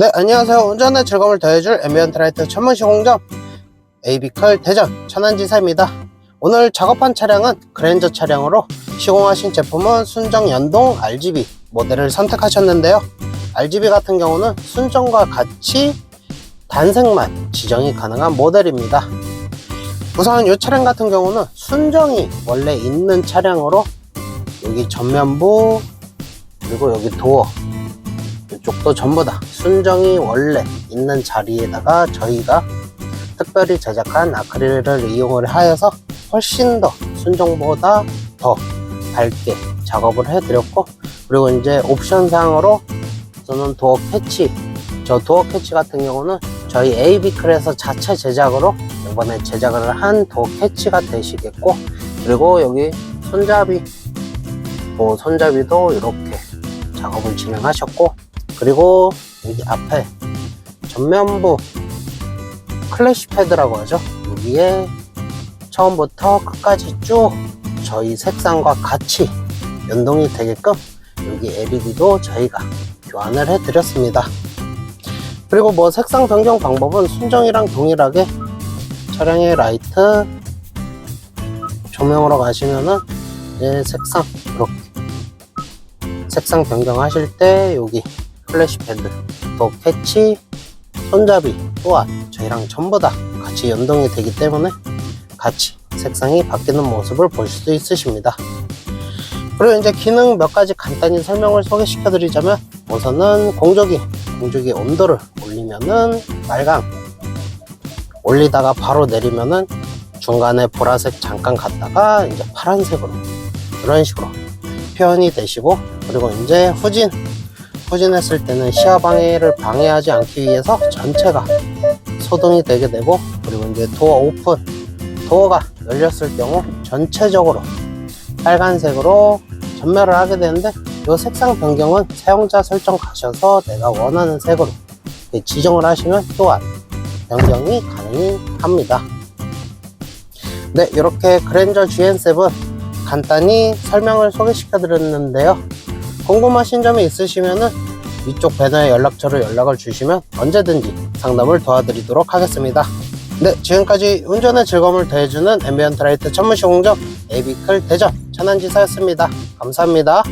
네, 안녕하세요. 운전의 즐거움을 더해줄 앰비언트 라이트 천문 시공점 AB컬 대전 천안지사입니다. 오늘 작업한 차량은 그랜저 차량으로 시공하신 제품은 순정 연동 RGB 모델을 선택하셨는데요. RGB 같은 경우는 순정과 같이 단색만 지정이 가능한 모델입니다. 우선 이 차량 같은 경우는 순정이 원래 있는 차량으로 여기 전면부 그리고 여기 도어 이쪽도 전부 다 순정이 원래 있는 자리에다가 저희가 특별히 제작한 아크릴을 이용을 하여서 훨씬 더 순정보다 더 밝게 작업을 해드렸고 그리고 이제 옵션상으로 저는 도어 캐치 저 도어 캐치 같은 경우는 저희 AB클에서 자체 제작으로 이번에 제작을 한 도어 캐치가 되시겠고 그리고 여기 손잡이 도 손잡이도 이렇게 작업을 진행하셨고 그리고 여기 앞에 전면부 클래시 패드라고 하죠. 여기에 처음부터 끝까지 쭉 저희 색상과 같이 연동이 되게끔 여기 LED도 저희가 교환을 해 드렸습니다. 그리고 뭐 색상 변경 방법은 순정이랑 동일하게 차량의 라이트 조명으로 가시면은 이제 색상 이렇게 색상 변경하실 때 여기 플래시 패드 또 캐치 손잡이 또한 저희랑 전부 다 같이 연동이 되기 때문에 같이 색상이 바뀌는 모습을 보실 수 있으십니다. 그리고 이제 기능 몇 가지 간단히 설명을 소개시켜 드리자면 우선은 공조기 공조기 온도를 올리면은 빨강 올리다가 바로 내리면은 중간에 보라색 잠깐 갔다가 이제 파란색으로 이런 식으로 표현이 되시고 그리고 이제 후진 후진했을 때는 시야 방해를 방해하지 않기 위해서 전체가 소등이 되게 되고 그리고 이제 도어 오픈 도어가 열렸을 경우 전체적으로 빨간색으로 전멸을 하게 되는데 이 색상 변경은 사용자 설정 가셔서 내가 원하는 색으로 지정을 하시면 또한 변경이 가능합니다. 네, 이렇게 그랜저 GN7 간단히 설명을 소개시켜 드렸는데요. 궁금하신 점이 있으시면은 위쪽 배너에 연락처로 연락을 주시면 언제든지 상담을 도와드리도록 하겠습니다. 네, 지금까지 운전의 즐거움을 더해주는 앰비언트 라이트 천문시 공점 에이비클 대전 천안지사였습니다. 감사합니다.